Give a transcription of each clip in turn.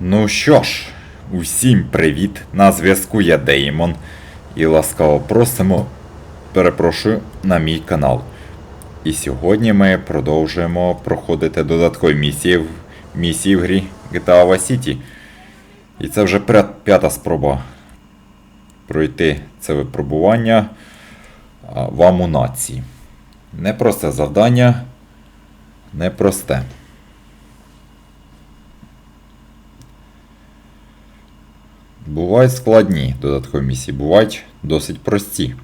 Ну що ж, усім привіт! На зв'язку я Деймон. І ласкаво просимо, перепрошую, на мій канал. І сьогодні ми продовжуємо проходити додаткові місії в місії в грі GTA Vice City. І це вже п'ята спроба пройти це випробування в амунації. Непросте завдання. Непросте. Бувають складні додаткові місії, бувають досить прості.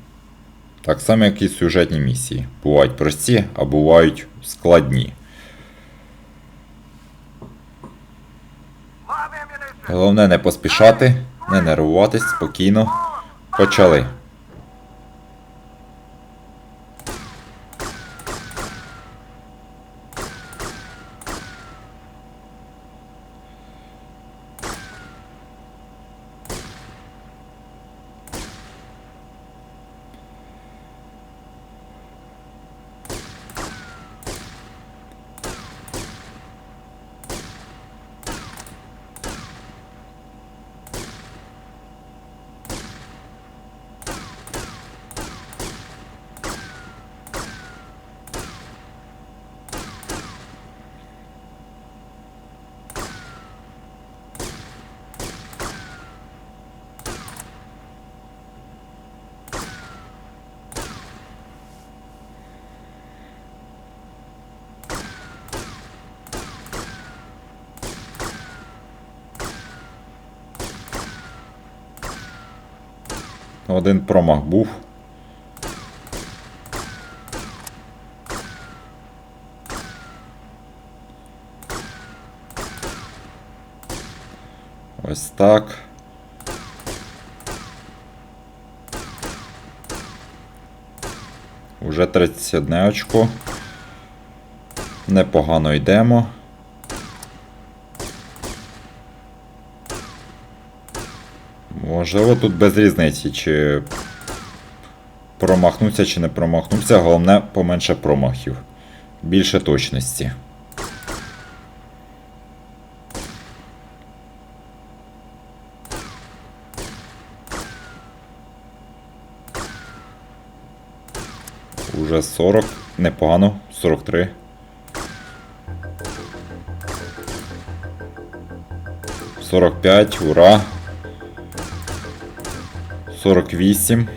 Так само, як і сюжетні місії. Бувають прості, а бувають складні. Головне не поспішати, не нервуватись, спокійно. Почали. Один промах був. Ось так. Уже 31 очко. Непогано йдемо. Можливо, тут без різниці, чи промахнуться, чи не промахнуться. Головне, поменше промахів. Більше точності. Уже 40. Непогано. 43. Сорок п'ять, ура. 48.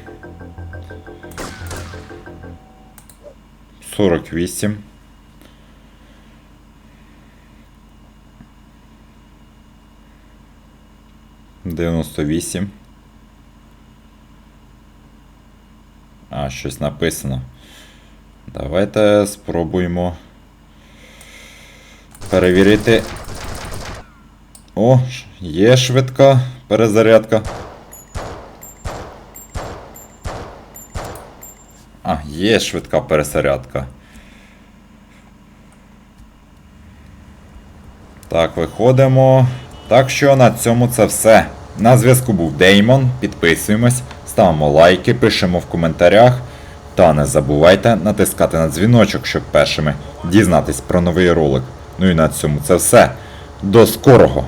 48. Дев'яносто вісім. А, щось написано. Давайте спробуємо перевірити. О, є швидка перезарядка. А, є швидка пересарядка. Так, виходимо. Так що на цьому це все. На зв'язку був Деймон. Підписуємось, ставимо лайки, пишемо в коментарях. Та не забувайте натискати на дзвіночок, щоб першими дізнатись про новий ролик. Ну і на цьому це все. До скорого!